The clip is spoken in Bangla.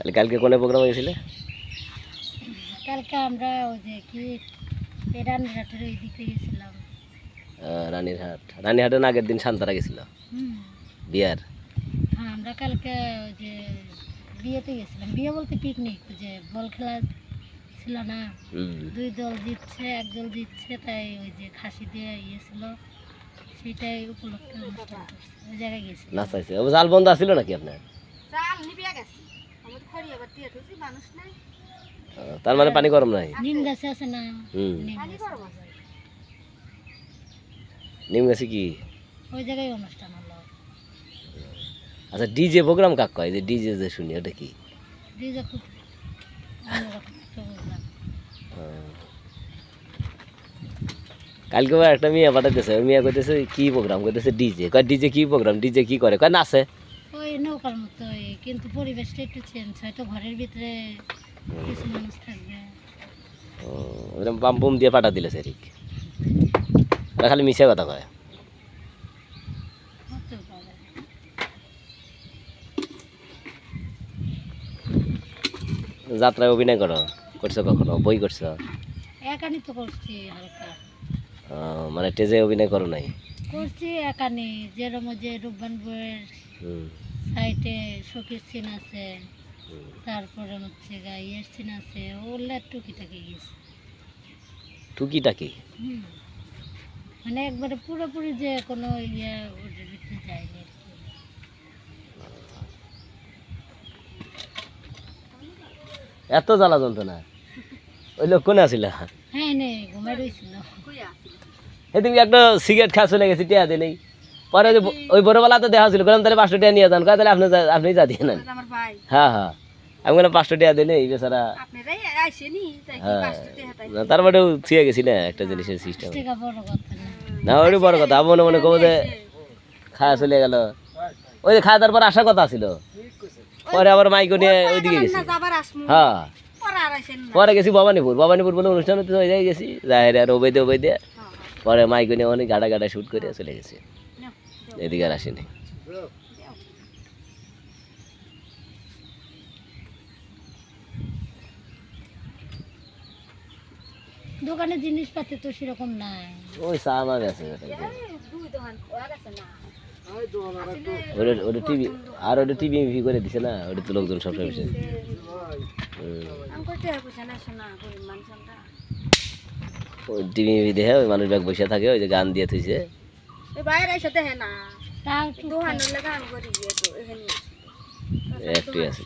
তাহলে কালকে কোনে প্রোগ্রামে গেছিলে কালকে আমরা ওই যে কি এই রানীঘাটের ওই দিকে গেছিলাম রানীরহাট। রানীহাটের আগের দিন শান্তারা গেছিল? হুম। বিয়ার? হ্যাঁ আমরা কালকে ওই যে বিয়েতে গেছিলাম। বিয়ে বলতে পিকনিক যে বল খেলা ছিল না? দুই দল জিতছে এক দল জিতছে তাই ওই যে খাসি দিয়ে ইয়ে ছিল। সেটাই উপলক্ষে ওই জায়গায় গেছি নাচাইছে। ও জাল বন্ধ আছিল নাকি আপনার? আহ, তার মানে পানি গরম নাই? নিম গাছে আছে না? হুম। নিম গাছে। কি? ওই জায়গায় অনুষ্ঠান হলো আচ্ছা ডিজে প্রোগ্রাম কাক কয়? যে ডিজে যে শুনি ওটা কি? ডিজে খুব। কালকে একটা মেয়ে পাঠাতেছে ওই মেয়ে কইতেছে কি প্রোগ্রাম? কইতেছে ডিজে। কয় ডিজে কি প্রোগ্রাম? ডিজে কি করে? কয় নাচে ওই নৌকার মতোই কিন্তু পরিবেশটা একটু চেঞ্জ হয়তো ঘরের ভিতরে কিছু মানুষ থাকবে। বাম বুম দিয়ে পাঠা দিলে সেরিক খালি মিশে কথা কয়। যাত্রায় অভিনয় করো করছ কখনো? বই করছ? একানি তো করছি হালকা। মানে টেজে অভিনয় করো নাই? করছি একানি যেরকম যে রূপবান বইয়ের সাইটে সখীর সিন আছে তারপরে হচ্ছে গাইয়ের সিন আছে ওগুলো টুকিটাকি গেছে। টুকিটা কি হুম। মানে একবারে পুরোপুরি যে কোনো ইয়ে ওটার ভিতরে যায়নি আর কি। এত জ্বালা যন্ত্রণা? ওই লোক কোনে আসিল? হ্যাঁ নে ঘুমাই রয়েছিল সেদিন একটা সিগারেট খাওয়া চলে গেছি টিয়া দিলেই পরে ওই বড়বেলাতে দেখা ছিল গেলাম তাহলে পাঁচশো টিয়া নিয়ে যান। তাহলে আপনি আপনি যা দিয়ে নেন। হ্যাঁ হ্যাঁ। আমি বললাম পাঁচশো টিয়া দিলে এই বেচারা হ্যাঁ। না, তারপরেও ছুঁয়ে গেছি না একটা জিনিসের সিস্টেম টাকা না। ওইটা বড় কথা। আমি মনে মনে কবো যে খাওয়া চলে গেল। ওই যে খাওয়া দাওয়ার পর আসার কথা ছিল। পরে আবার মাইকো নিয়ে ওইদিকে গেছি। হ্যাঁ। পরে গেছি ভবানীপুর। ভবানীপুর বলে অনুষ্ঠান হতে ওই জায়গায় গেছি। যাই আর ওবেদে ওবেদে। পরে মাইকো নিয়ে অনেক গাড়া গাড়া শুট করে চলে গেছি। এদিকে আর আসেনি। দোকানে জিনিসপাতি তো সেরকম নাই। ওই চা আছে ওটা ওটা টিভি আর ওটা টিভি করে দিছে না ওটা তো লোকজন ওই টিভি দেখে ওই মানুষ ব্যাগ বসে থাকে ওই যে গান দিয়ে থুইছে। তাও একটু একটু আছে